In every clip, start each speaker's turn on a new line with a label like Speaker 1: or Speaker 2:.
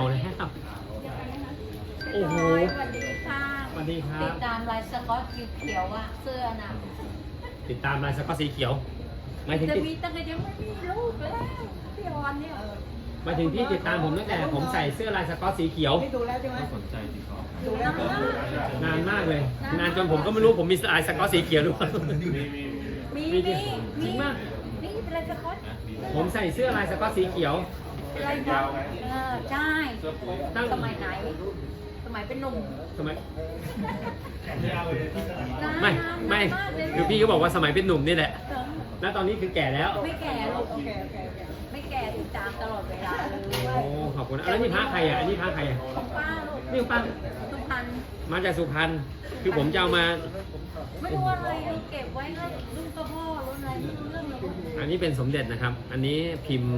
Speaker 1: เอาแล้ว โอ้โห
Speaker 2: สวัสดีค่ะ
Speaker 1: สวัสดีครั
Speaker 2: ติ
Speaker 1: บ
Speaker 2: ดตามลายสก๊อตเขียวๆอะเสื้อน่ะ
Speaker 1: ติดตามลายสก๊อตสีเขียวหมายถึง
Speaker 2: จะ
Speaker 1: ติด
Speaker 2: มีตั้งแต่ยังไม่มีลูกแล้วพี่ออนเนี่ย
Speaker 1: หมายถึงที่ติดตามผมตั้งแต่ผมใส่เสื้อลายสก๊อตสีเขียว
Speaker 3: นี่ดูแล้วใช่ไหม
Speaker 4: สนใจติดต่อ
Speaker 2: ดูแล้วนะ
Speaker 1: นานมากเลย นานจนผมก็ไม่รู้ผมมีลายสก๊อตสีเขียวหรือเปล่า
Speaker 2: มี
Speaker 1: มี
Speaker 2: มี
Speaker 1: จริ
Speaker 2: มี
Speaker 1: งมาก
Speaker 2: นี่เป็นลายสก๊อต
Speaker 1: ผมใส่เสื้อลายสก๊อตสีเขียว
Speaker 2: เป็นลายสก๊อตเออใช่
Speaker 1: ตั้ง
Speaker 2: สมัยไหน สมัยเป็นหนุ่ม
Speaker 1: สมัย
Speaker 2: นาน
Speaker 1: ไม่
Speaker 2: นาน
Speaker 1: ไม่
Speaker 2: นานากเลย
Speaker 1: คือพี่ก็บอกว่าสมัยเป็นหนุ่มนี่แหละ
Speaker 2: เออ
Speaker 1: แล้วตอนนี้คือแก่แล้ว
Speaker 2: ไม่แก่ลูก
Speaker 3: โอเคโอเคโอเค
Speaker 2: ไม่แก่ติดตามตลอดเวลาเลย
Speaker 1: โอ้ขอบคุณนะแล้วนี่พระใครอะอันนี้พระใครอะ
Speaker 2: ของป้าลูก
Speaker 1: นี่ของป้า
Speaker 2: สุพรรณ
Speaker 1: มาจากสุพรรณคือผมจะเอามา
Speaker 2: ไม่รู้อะไรเราเก็บไว้ก็รุ่นกระพ่อรุ่นอะไรไม่รู้เรื่องเลย
Speaker 1: อันนี้เป็นสมเด็จนะครับ อันนี้พิมพ์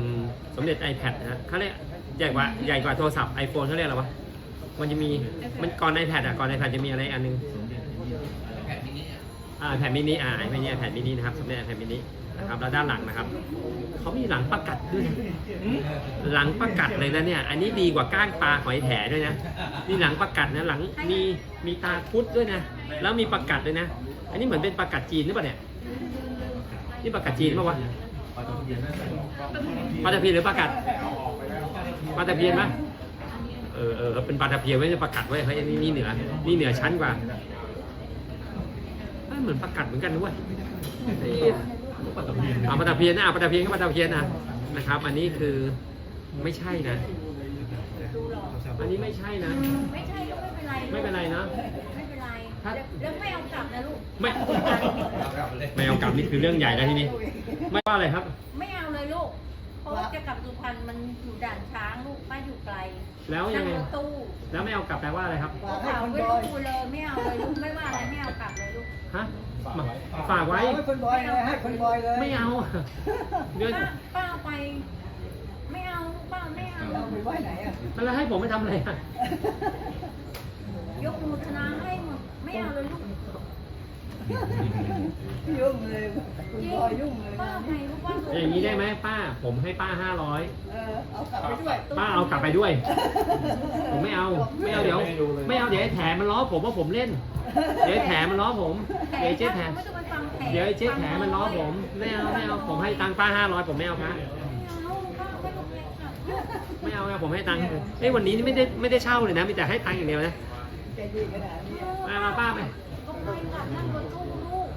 Speaker 1: สมเด็จ iPad นะฮะเขาเรียกใหญ่กว่าใหญ่กว่าโทรศัพท์ iPhone เขาเรียกอะไรวะ มันจะมีมันก่อน iPad อะก่อน iPad จะมีอะไรอันนึงอ่าแผ่นมินิอ่าไม่ใช่แผ่นมินินะครับสมเด็จแผ่นมินินะครับแล้วด้านหลังนะครับเขามีหลังประกัดด้วยหลังประกัดเลยนะเนี่ย อันนี้ดีกว่าก้างปลาหอยแถด้วยนะนี่หลังประกัดนะหลังมีมีตาคุดด้วยนะ แล้วมีประกัดด้วยนะ อันนี้เหมือนเป็นประกัดจีนหรือเปล่าเนี่ย นี่ประกัดจีนปะวะปลาตะเพียนหรือปลากัดปลาตะเพียนไหมเออเออเป็นปลาตะเพียนไม่ใช่ปลากัดไว้ยเฮ้ยอันนี้นี่เหนือ นี่เหนือชั้นกว่าเอ้ยเหมือนปลากัดเหมือนกันด้วยเอ้ยเอาปลาตะเพียนนะเอาปลาตะเพียนก็ปลาตะเพียนนะนะครับ อันนี้คือไม่ใช่นะ อันนี้ไม่ใช่นะ
Speaker 2: ไม่ใช่ก็ไม่เป็นไร
Speaker 1: ไม่เป็นไรนะ
Speaker 2: ไม่เป็นไร
Speaker 1: ถ้า
Speaker 2: แล้วไม่เอากลับนะลูก
Speaker 1: ไม่ ไม่เอากลับนี่คือเรื่องใหญ่แล้วทีนี้ไม่ว่าอะไรครับ
Speaker 2: ไม่เอาเลยลูก เพราะว่าจะกลับสุพรรณมันอยู่ด่านช้างลูกป้าอยู่ไกล
Speaker 1: แล้วยังไง
Speaker 2: นั่รถตู้
Speaker 1: แล้วไม่เอากลับแปลว่าอะไรครับ
Speaker 3: ฝากให้
Speaker 2: ถาม
Speaker 3: คน
Speaker 2: ไม่
Speaker 3: บอย
Speaker 2: รู้เลยไม่เอาเลยลูกไม่ว่าอะไรไม่เอากลับเลยลูก
Speaker 1: ฮะมาฝากไว้
Speaker 3: ฝากให้คนบอยเลยให้คนบอยเลย
Speaker 1: ไม่เอาเดี๋ยว
Speaker 2: ป้าป้าเอาไป ไม่เอาป้าไม่เอา
Speaker 3: เอาไปไว้ไหนอะ
Speaker 1: แล้วให้ผมไปทำอะไรอะ
Speaker 2: ยกมือธนาให้หมด ไม่เอาเลยลูก
Speaker 3: ยุ่งเลยคุณบอยยุ่งเลย
Speaker 2: ป้าเอาไปลูกป้า
Speaker 1: อย่างนี้ได้ไหมป้า ผมให้ป้าห้าร้อย
Speaker 3: เออเอากลับไปด้วย
Speaker 1: ป้าเอากลับไปด้วย ผมไม่เอาไม่เอาเดี๋ยว ไม่เอาเดี๋ยวไอ้แถมมันล้อผมว่าผมเล่น เดี๋ยวไอ้แถมมันล้อผมเดี๋ยวไอ้เจ๊แถม
Speaker 2: ไม่ต้องไปฟังแถ
Speaker 1: เดี๋ยวไอ้เจ๊แถมมันล้อผมไม่เอาไม่เอาผมให้ตังค์ป้าห้าร้อยผมไม่เอาครับ
Speaker 2: ไม่เอาป้าไม่ต้องเลยค่ะ
Speaker 1: ไม่เอานะผมให้ตังค์เอ้ยวันนี้นี่ไม่ได้ไม่ได้เช่าเลยนะมีแต่ให้ตังค์อย่างเดียวนะ
Speaker 3: ใจดีขนาดนี้
Speaker 1: มามาป้าไป
Speaker 2: ก็ไปกลับนั่งรถตู้ลูก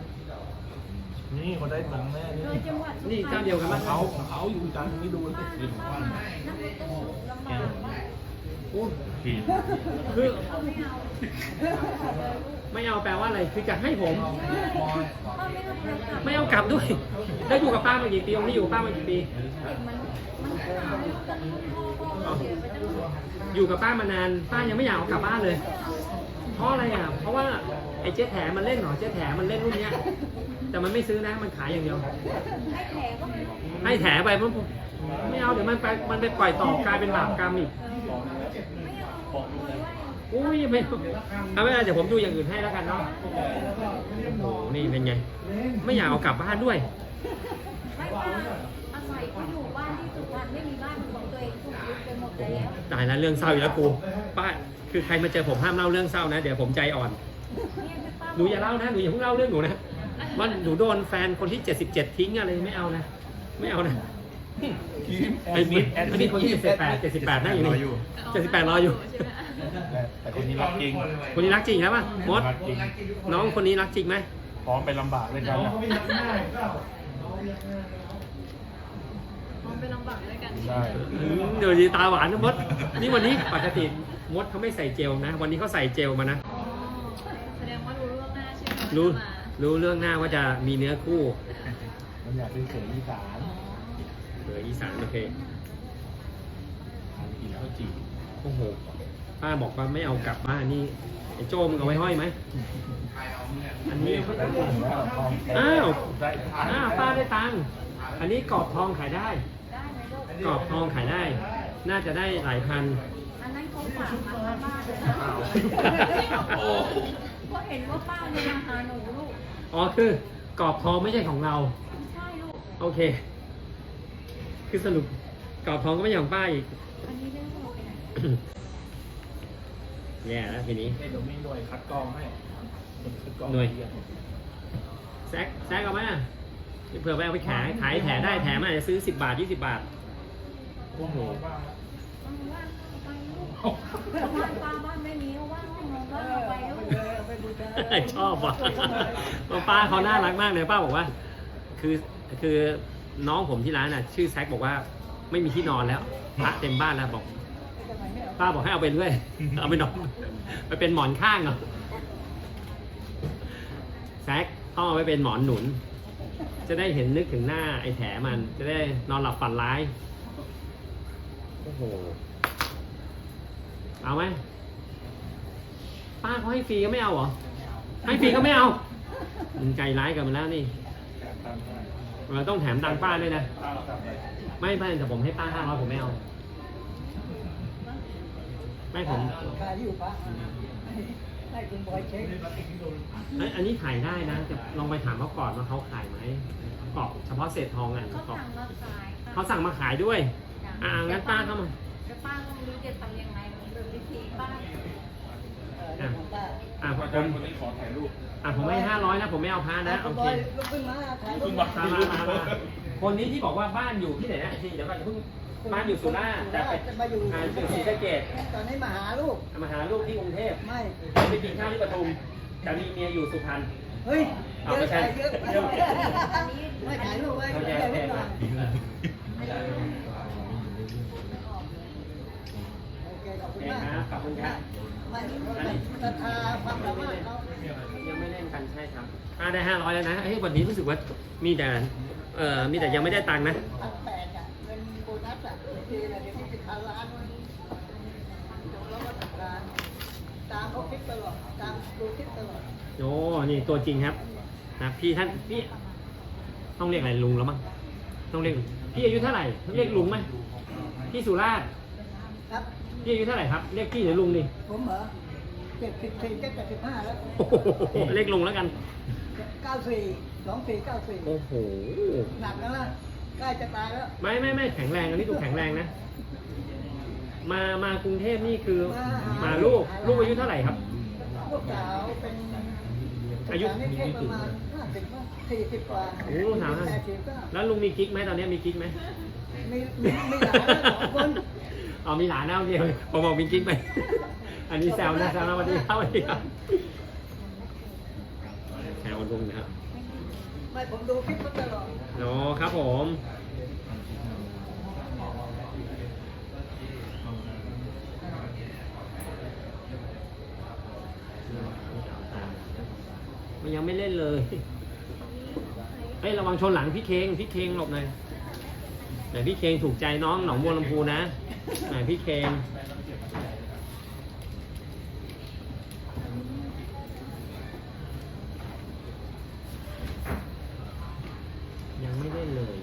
Speaker 4: นี่คนได้ตังค์แน่
Speaker 2: โด
Speaker 4: นี่
Speaker 2: ยจังหวัดสุพรรณ
Speaker 1: นี่เจ้าเดียวกันปะ
Speaker 4: เขาเขาอยู่จันทร์ไม่ดูเลย
Speaker 2: ป้านั่งรถตู้ลำบากมาก
Speaker 1: โอ้
Speaker 4: ผิด
Speaker 1: คือ
Speaker 2: เขา ไม่เอา
Speaker 1: ไม่เอาแปลว่าอะไร คือจะให้ผม
Speaker 2: ป้าไม่ต้องไปกลับ
Speaker 1: ไม่เอากลับด้วย ได้อยู่กับป้ามากี่ปีองค์นี้อยู่กับป้ามากี่ปี
Speaker 2: เด็กมันมันหนาวแต่พ่อพ่อเสียไปตั้งหมด
Speaker 1: อยู่กับป้ามานาน ป้ายังไม่อยากเอากลับบ้านเลย เพราะอะไรอะ เพราะว่าไอ้เจ๊แถมันเล่นเหรอ เจ๊แถมันเล่นรุ่นเนี้ย แต่มันไม่ซื้อนะ มันขายอย่างเดียว
Speaker 2: ให้แผลก็ไม่
Speaker 1: ให้แถไปมันไม่เอาเดี๋ยวมันไปมันไปปล่อยต่อกลายเป็นบาปกรรมอีก
Speaker 2: ไม่เอาเลยว่า
Speaker 1: อุ้ยไม่เอาเอาไม่เป็นไรเดี๋ยวผมดูอย่างอื่นให้แล้วกันเนาะโอ้โหนี่เป็นไง ไม่อยากเอากลับบ้านด้วย
Speaker 2: ไม่ว่าอาศัยเขาอยู่บ้านที่สุพรรณไม่มีบ้านเป็นของตัวเองถูกยึดไปหมดแล้ว
Speaker 1: ตายแล้วเรื่องเศร้าอีกแล้วกูป้าคือใครมาเจอผมห้ามเล่าเรื่องเศร้านะ เดี๋ยวผมใจอ่อน
Speaker 2: เนี่ยที่ป้า
Speaker 1: หนูอย่าเล่านะหนูอย่าเพิ่งเล่าเรื่องหนูนะว่าหนูโดนแฟนคนที่ 77 ทิ้งอะไรไม่เอานะ ไม่เอานะ
Speaker 4: แอดมิดแอด
Speaker 1: อัน
Speaker 4: มิ
Speaker 1: นี้
Speaker 4: ด
Speaker 1: คนที่78 78นั่งอยู่นี่78รออยู่
Speaker 4: แต่คนนี้รักจริง
Speaker 1: คนนี้รักจริงครับป่ะมด
Speaker 4: รักจริง
Speaker 1: น้องคนนี้รักจริงไหม
Speaker 4: พร้อมไปลำบากด้วยกันนะ
Speaker 5: มองไปลำบากด้วยกัน
Speaker 4: ใช่
Speaker 1: อืมเดี๋ยวดีตาหวานนะมด นี่วันนี้ปกติมดเขาไม่ใส่เจลนะ วันนี้เขาใส่เจลมานะ
Speaker 5: อ๋อแสดงว่ารู้ล่วงหน้าใช่ไหม
Speaker 1: รู้
Speaker 5: ว่าจะมา
Speaker 1: รู้เรื่องหน้าว่าจะมีเนื้อคู่
Speaker 4: มันอยากเป็นเสืออีสาน
Speaker 1: เหลืออีสานโอเค
Speaker 4: กินข้าวจี่
Speaker 1: โอ้โหป้าบอกว่าไม่เอากลับบ้านนี่ไอ้โจมึงเอาไว้ห้อยไหมอันนี้
Speaker 4: ได้ตังค์แล้วทองแท้
Speaker 1: อ้าว
Speaker 4: ได้ตังค์
Speaker 1: อ้าวป้าได้ตังค์อันนี้กรอบทองขายได้
Speaker 2: ได้ไหมลูก
Speaker 1: กรอบทองขายได้ น่าจะได้หลายพัน
Speaker 2: อันนั้นเขาฝากมาหาบ้านเลยนะ
Speaker 1: อ้าว
Speaker 2: เพราะเห็นว่าป้าเนี่ยมาหาหนูลูก
Speaker 1: อ๋อคือกรอบทองไม่ใช่ของเรา
Speaker 2: ไม่ใช่ลูก
Speaker 1: โอเค คือสรุปกรอบทองก็ไม่ใช่ของป้าอีก
Speaker 2: อันนี้เรื่องอะไร
Speaker 1: แย่แล้วทีนี้
Speaker 4: เดี๋ยวมีหน่วยคัดกรองให้คัดกรอง
Speaker 1: หน่วยแซกแซกเอาไหมเผื่อไปเอาไปขายขายแถได้แถมอาจจะซื้อสิบบาทยี่สิบบาท
Speaker 4: โอ้โห
Speaker 2: ว่างว่างไปลูกบ้านป้าบ้านไม่มีว่างห้องนอน
Speaker 3: เอ
Speaker 2: ว่าง
Speaker 3: อ
Speaker 2: ไป
Speaker 3: เอา
Speaker 2: ลู
Speaker 3: ไป
Speaker 2: ก
Speaker 3: เลยเอาไปบูชา
Speaker 1: ชอบว่ะป้าเขาน่ารักมากเลยป้าบอกว่า คือคือ น้องผมที่ร้านน่ะ ชื่อแซกบอกว่าไม่มีที่นอนแล้วพระเต็มบ้านแล้วบอก
Speaker 3: ทำไมไม่เอา
Speaker 1: ป้าบอกให้เอาไปด้วย เอาไปนอนไปเป็นหมอนข้างเหรอแซกต้องเอาไปเป็นหมอนหนุน จะได้เห็นนึกถึงหน้าไอ้แถมัน จะได้นอนหลับฝันร้ายโอ้โหเอาไหมป้าเขาให้ฟรีก็ไม่เอาเหรอให้ฟรีก็ไม่เอามึงใจร้ายกับมันแล้วนี่
Speaker 4: ตามได้
Speaker 1: เราต้องแถมตังค์ป้าด้วยนะ
Speaker 4: ตามครับ
Speaker 1: ไม่ไม่แต่ผมให้ป้าห้าร้อยผมไม่เอา ไม่ผม
Speaker 3: ขายอยู่ปะให้ให้คุณบอยเช็ค
Speaker 1: เอ้ยอันนี้ขายได้นะแต่ลองไปถามเขาก่อนว่าเขาขายไหมกรอบเฉพาะเศษทองอะ
Speaker 2: เขา
Speaker 1: กรอบ
Speaker 2: สั่งมาขายค่ะ
Speaker 1: เขาสั่งมาขายด้วย อ่างั้นป้าเข้ามา
Speaker 2: แต่ป้าก็ไม่รู้จะทำยังไงมันเป็นวิธีป้า
Speaker 3: เออเรื่องของป้า
Speaker 1: อ่าผ
Speaker 4: อาจารย์คนนี้ขอถ่ายรูป
Speaker 1: อ่าผมให้ห้าร้อยนะผมไม่เอาพานะ
Speaker 3: คุ
Speaker 1: โอ
Speaker 3: ณบ
Speaker 1: เค
Speaker 3: อยลุกขึ้นมาถ่ายรูป
Speaker 4: ขึ้นมา
Speaker 1: มามามามาคนนี้ที่บอกว่าบ้านอยู่ที่ไหนนะไอ้ที่เดี๋ยวก่อนอย่าเพิ่งบ้านอยู่สุราษฎร์แต่ไป
Speaker 3: จะมาอยู่
Speaker 1: อ่าอยู่ศรีสะเกษ
Speaker 3: ตอนนี้มาหาลูก
Speaker 1: มาหาลูกที่กรุงเทพ
Speaker 3: ไม่
Speaker 1: ไปกินข้าวที่ปทุมแต่มีเมียอยู่สุพรรณ
Speaker 3: เฮ้ย
Speaker 1: เอา
Speaker 3: เย
Speaker 1: ไม่
Speaker 3: อะ
Speaker 1: ใช่
Speaker 3: ไปเยอะไป
Speaker 2: อันนี้
Speaker 3: ไม่ถ่ายรูปไว้
Speaker 1: โอเค
Speaker 3: เดี๋ยว
Speaker 1: ค
Speaker 3: นิดหน่อยโอเคขอบ
Speaker 1: โอ
Speaker 3: คุณ
Speaker 1: เค
Speaker 3: มาก
Speaker 1: ครับขอบคุณครับ
Speaker 3: ไม่ศรัทธาความสามารถเขา
Speaker 1: ยังไม่เล่นกันใช่ครับอ่าได้ห้าร้อยแล้วนะเฮ้ยวันนี้รู้สึกว่ามีแต่เอ่อมีแต่ยังไม่ได้ตังค์นะ
Speaker 3: พันแปดอะเงินโบนัสอะเดี๋ยวทีละเดี๋ยวนี้สิบพันล้านจบแล้วก็ตัดล้านตามเขาคิดตลอดตามดูคิดตลอด
Speaker 1: โอ้นี่ตัวจริงครับนะพี่ท่านพี่ต้องเรียกอะไรลุงแล้วมั้งต้องเรียกพี่อายุเท่าไหร่ต้องเรียกลุงไหมพี่สุราษฎร์
Speaker 3: ครับ
Speaker 1: พี่อายุเท่าไหร่ครับ เรียกพี่หรือลุงดิ
Speaker 3: ผมเหรอเจ็ดสิบสี่จะเจ็ดสิบห้าแล้ว
Speaker 1: โอ้โหเรียกลุงแล้วกัน
Speaker 3: เก้าสี่สองสี่เก้าสี่
Speaker 1: โอ้โห
Speaker 3: หนักแล้วนะใกล้จะตายแล้ว
Speaker 1: ไม่ไม่ไม่แข็งแรงอันนี้ดูแข็งแรงนะ มามากรุงเทพนี่คือมาลูกลูกอายุเท่าไหร่ครับ
Speaker 3: ลูกสาวเป็น
Speaker 1: อายุ
Speaker 3: ลูกสวนี่แค่ประมาณห้าสิบสี่สิบกว่า
Speaker 1: โอ้สาวนะ
Speaker 3: แปดสิบเก้า
Speaker 1: แล้วลุงมีกิ๊กไหมตอนนี้มีกิ๊กไหม
Speaker 3: มีมีมีหลานแล้วสองคน
Speaker 1: อ๋อมีหลานแล้วเดียวผมบอกมีกิ๊กไป อันนี้แซวนะแซวนะสวันนี้ครับสวัสดีครับแซวลุงนะครับ
Speaker 3: ไม่ผมดูคลิปเขาตลอด
Speaker 1: โอ้ครับผมมันยังไม่เล่นเลย เฮ้ยระวังชนหลังพี่เคงพี่เคงหลบหน่อย แต่พี่เคงถูกใจน้องหนองบัวลำพูนะไหนพี่เคงยังไม่เล่นเลย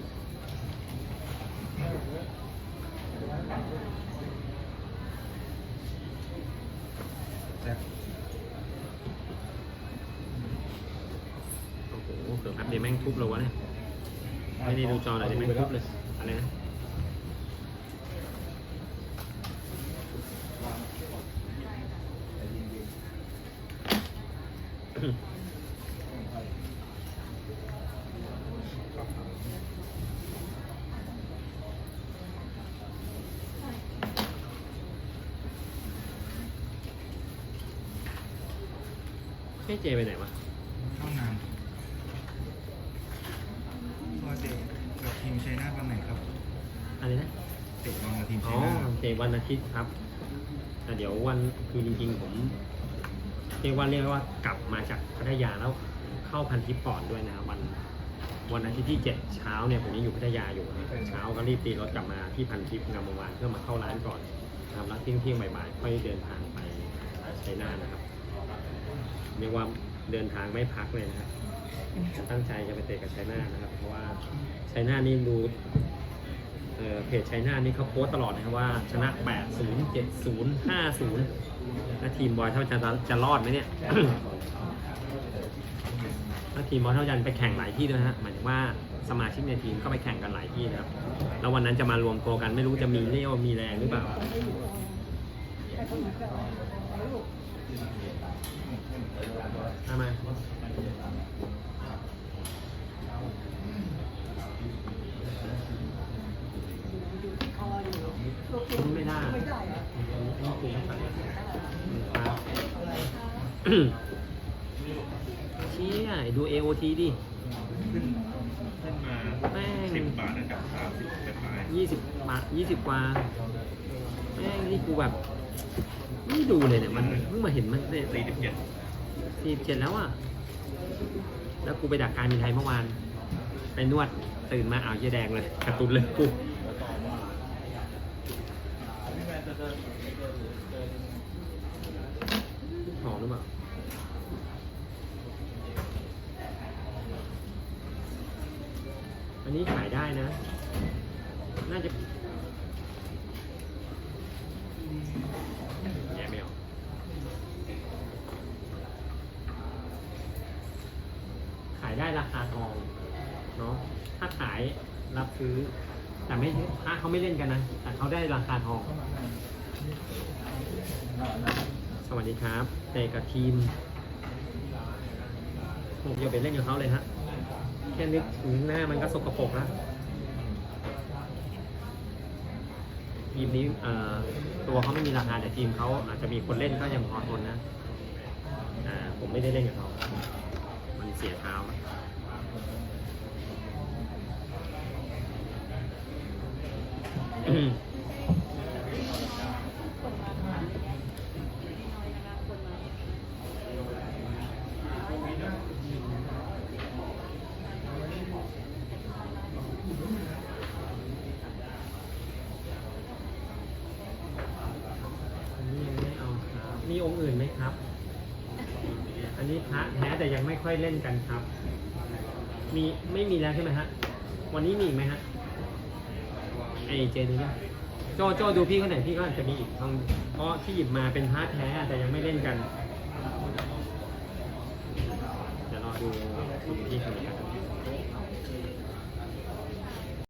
Speaker 1: โอ้โหเกือบแป๊บเดียวแม่งทุบเลยวะเนี่ย ไม่ได้ดูจอเลยเดี๋ยวแม่งทุบเลย อะไรนะให้เจไปไหนวะ
Speaker 6: เข้านานว่าเตะกับทีมชัยนาทวันไหนครับ
Speaker 1: อะไรนะ
Speaker 6: เตะบอลกับทีม
Speaker 1: อ๋
Speaker 6: ชั
Speaker 1: อย
Speaker 6: นาท
Speaker 1: เตะ วันอาทิตย์ครับแต่เดี๋ยววันคือจริงๆผมเรียกว่าเรียกว่ากลับมาจากพัทยาแล้วเข้าพันทิปก่อนด้วยนะวันวันอาทิตย์ที่เจ็ดเช้าเนี่ยผมยังอยู่พัทยาอยู่นะเช้าก็รีบตีรถกลับมาที่พันทิปงามวานเพื่อมาเข้าร้านก่อนนะครับแล้วเที่ยงเที่ยงๆบ่ายๆค่อยเดินทางไปชัยนาทนะครับเรียกว่าเดินทางไม่พักเลยนะครับตั้งใจจะไปเตะกับชัยนาทนะครับ เพราะว่าชัยนาทนี่ดู เอ่อเพจชัยนานี่เขาโพสตลอดนะครับว่าชนะ 8 0 7 0 5 0แล้วทีมบอยเท่าจันจะรอดไหมเนี่ยแล้วทีมบอยเท่าจันไปแข่งหลายที่ด้วยฮะหมายถึงว่าสมาชิกในทีมก็ไปแข่งกันหลายที่นะครับ แล้ววันนั้นจะมารวมตัวกันไม่รู้จะมีเรี่ยวมีแรงหรือเปล่า
Speaker 3: คนอื่นจะเอาเอาลูก
Speaker 1: ทำไม
Speaker 3: อยู่ที่คออยู่ลูก
Speaker 1: คุณ ไม่ได้
Speaker 3: ไม่ได้เหรอ
Speaker 1: อันนี้คุณไม่ตัดครับเชี่ยดู AOT ดิ
Speaker 6: ขึ้นขึ้นมา
Speaker 1: แม่ง
Speaker 6: สิบบาทนะครับสามสิบเป็นปลาย
Speaker 1: ยี่สิบบาทยี่สิบกว่า แม่งนี่กูแบบ ไม่ดูเลยเนี่ย มันเพิ่งมาเห็นมันเนี่ย
Speaker 6: สี่สิบเจ็ด
Speaker 1: สี่เจ็ดแล้วอะ แล้วกูไปดักการบินไทยเมื่อวาน ไปนวดตื่นมาอ้าวเยี่ยแดงเลยกระตุนเลยกูหอมหรือเปล่า อันนี้ขายได้นะ น่าจะแยกไม่ออกขายได้ราคาทองเนาะ ถ้าขายรับซื้อ แต่ไม่ถ้าเขาไม่เล่นกันนะ แต่เขาได้ราคาทอง สวัสดีครับเตะกับทีมผมอย่าไปเล่นกับเขาเลยฮะ แค่นึกถึงหน้ามันก็สกปรกแล้วทีมนี้ตัวเขาไม่มีราคาแต่ทีมเขาอาจจะมีคนเล่นก็ยังพอทนนะผมไม่ได้เล่นกับเขามันเสียเท้าอืมอันนี้ยังไม่เอาครับมีองค์อื่น ไหมครับ อันนี้พระแท้แต่ยังไม่ค่อยเล่นกันครับ มีไม่มีแล้วใช่ไหมฮะ วันนี้มีอีกไหมฮะ ไอเจนเนี่ยโจโจดูพี่เขาหนพี่ก็อาจจะมีอีกทางเพราะที่หยิบมาเป็นพร์ทแท้แต่ยังไม่เล่นกัน เดี๋ยวรอดูคุณพี่เขาหน่อยครับ